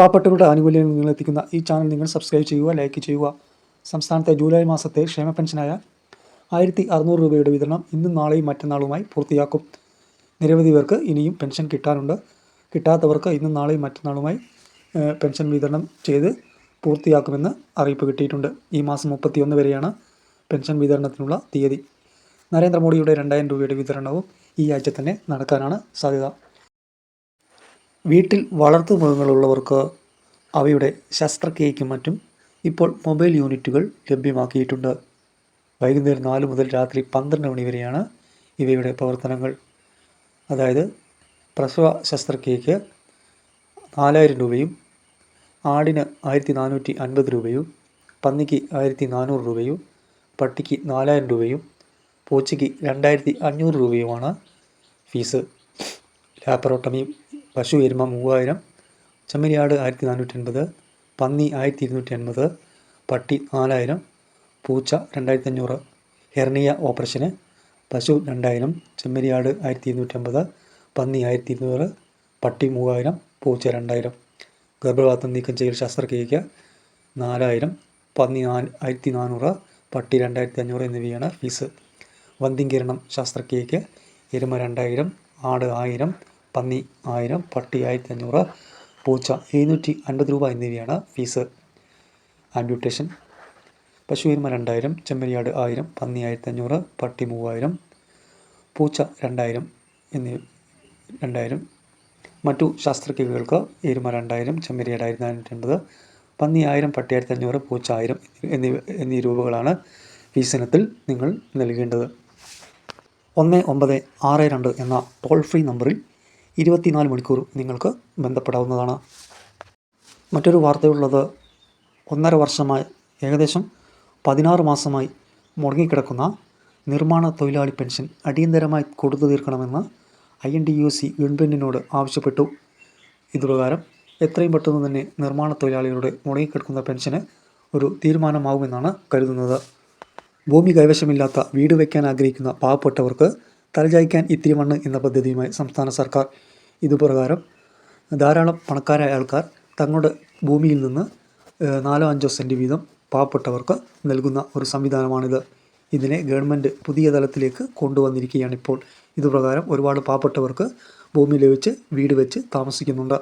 പാവപ്പെട്ടവരുടെ ആനുകൂല്യങ്ങൾ നിങ്ങൾ എത്തിക്കുന്ന ഈ ചാനൽ നിങ്ങൾ സബ്സ്ക്രൈബ് ചെയ്യുക ലൈക്ക് ചെയ്യുക. സംസ്ഥാനത്തെ ജൂലൈ മാസത്തെ ക്ഷേമ പെൻഷനായ ആയിരത്തി അറുന്നൂറ് രൂപയുടെ വിതരണം ഇന്നും നാളെയും മറ്റന്നാളുമായി പൂർത്തിയാക്കും. നിരവധി പേർക്ക് ഇനിയും പെൻഷൻ കിട്ടാനുണ്ട്. കിട്ടാത്തവർക്ക് ഇന്നും നാളെയും മറ്റന്നാളുമായി പെൻഷൻ വിതരണം ചെയ്ത് പൂർത്തിയാക്കുമെന്ന് അറിയിപ്പ് കിട്ടിയിട്ടുണ്ട്. ഈ മാസം മുപ്പത്തിയൊന്ന് വരെയാണ് പെൻഷൻ വിതരണത്തിനുള്ള തീയതി. നരേന്ദ്രമോദിയുടെ രണ്ടായിരം രൂപയുടെ വിതരണവും ഈ ആഴ്ച തന്നെ നടക്കാനാണ് സാധ്യത. വീട്ടിൽ വളർത്തു മൃഗങ്ങളുള്ളവർക്ക് അവയുടെ ശസ്ത്രക്രിയയ്ക്കും മറ്റും ഇപ്പോൾ മൊബൈൽ യൂണിറ്റുകൾ ലഭ്യമാക്കിയിട്ടുണ്ട്. വൈകുന്നേരം നാല് മുതൽ രാത്രി പന്ത്രണ്ട് മണി വരെയാണ് ഇവയുടെ പ്രവർത്തനങ്ങൾ. അതായത് പ്രസവ ശസ്ത്രക്രിയയ്ക്ക് നാലായിരം രൂപയും ആടിന് ആയിരത്തി നാനൂറ്റി അൻപത് രൂപയും പന്നിക്ക് ആയിരത്തി നാനൂറ് രൂപയും പട്ടിക്ക് നാലായിരം രൂപയും പൂച്ചയ്ക്ക് രണ്ടായിരത്തി അഞ്ഞൂറ് രൂപയുമാണ് ഫീസ്. ലാപ്പറോട്ടമി പശു എരുമ മൂവായിരം ചെമ്മരിയാട് ആയിരത്തി നാനൂറ്റി അൻപത് പന്നി ആയിരത്തി ഇരുന്നൂറ്റി അൻപത് പട്ടി നാലായിരം പൂച്ച രണ്ടായിരത്തി അഞ്ഞൂറ് ഹെർണിയ ഓപ്പറേഷന് പശു രണ്ടായിരം ചെമ്മരിയാട് ആയിരത്തി ഇരുന്നൂറ്റി അമ്പത് പന്നി ആയിരത്തി ഇരുന്നൂറ് പട്ടി മൂവായിരം പൂച്ച രണ്ടായിരം. ഗർഭപാത്രം നീക്കം ചെയ്യൽ ശസ്ത്രക്രിയയ്ക്ക് നാലായിരം പന്നി നാല് ആയിരത്തി നാനൂറ് പട്ടി രണ്ടായിരത്തി അഞ്ഞൂറ് എന്നിവയാണ് ഫീസ്. വന്ധ്യംകരണം ശസ്ത്രക്രിയയ്ക്ക് എരുമ രണ്ടായിരം ആട് ആയിരം പന്നി ആയിരം പട്ടി ആയിരത്തി അഞ്ഞൂറ് പൂച്ച എഴുന്നൂറ്റി അൻപത് രൂപ എന്നിവയാണ് ഫീസ്. ആംബ്യൂട്ടേഷൻ പശു എരുമ രണ്ടായിരം ചെമ്മരിയാട് ആയിരം പന്നി ആയിരത്തി അഞ്ഞൂറ് പട്ടി മൂവായിരം പൂച്ച രണ്ടായിരം എന്നിവ രണ്ടായിരം. മറ്റു ശാസ്ത്രക്രിയകൾക്ക് എരുമ രണ്ടായിരം ചെമ്മരിയാട് ആയിരത്തി നാനൂറ്റി അൻപത് പന്നി ആയിരം പട്ടി ആയിരത്തി അഞ്ഞൂറ് പൂച്ച ആയിരം എന്നിവ എന്നീ രൂപകളാണ് ഫീസ് ഇനത്തിൽ നിങ്ങൾ നൽകേണ്ടത്. ഒന്ന് ഒമ്പത് ആറ് രണ്ട് എന്ന ടോൾ ഫ്രീ നമ്പറിൽ ഇരുപത്തിനാല് മണിക്കൂർ നിങ്ങൾക്ക് ബന്ധപ്പെടാവുന്നതാണ്. മറ്റൊരു വാർത്തയുള്ളത് ഒന്നര വർഷമായി ഏകദേശം പതിനാറ് മാസമായി മുടങ്ങിക്കിടക്കുന്ന നിർമ്മാണ തൊഴിലാളി പെൻഷൻ അടിയന്തരമായി കൊടുത്തു തീർക്കണമെന്ന് I N D U C ഗവൺമെന്റിനോട് ആവശ്യപ്പെട്ടു. ഇതുപ്രകാരം എത്രയും പെട്ടെന്ന് തന്നെ നിർമ്മാണ തൊഴിലാളികളുടെ മുടങ്ങിക്കിടക്കുന്ന പെൻഷന് ഒരു തീരുമാനമാകുമെന്നാണ് കരുതുന്നത്. ഭൂമി കൈവശമില്ലാത്ത വീട് വയ്ക്കാൻ ആഗ്രഹിക്കുന്ന പാവപ്പെട്ടവർക്ക് തലചായ്ക്കാൻ ഇത്തിരി മണ്ണ് എന്ന പദ്ധതിയുമായി സംസ്ഥാന സർക്കാർ ഇതുപ്രകാരം ധാരാളം പണക്കാരായ ആൾക്കാർ തങ്ങളുടെ ഭൂമിയിൽ നിന്ന് നാലോ അഞ്ചോ സെന്റ് വീതം പാവപ്പെട്ടവർക്ക് നൽകുന്ന ഒരു സംവിധാനമാണിത്. ഇതിനെ ഗവൺമെന്റ് പുതിയ തലത്തിലേക്ക് കൊണ്ടുവന്നിരിക്കുകയാണ് ഇപ്പോൾ ഇതുപ്രകാരം ഒരുപാട് പാവപ്പെട്ടവർക്ക് ഭൂമി ലഭിച്ച് വീട് വെച്ച് താമസിക്കുന്നുണ്ട്.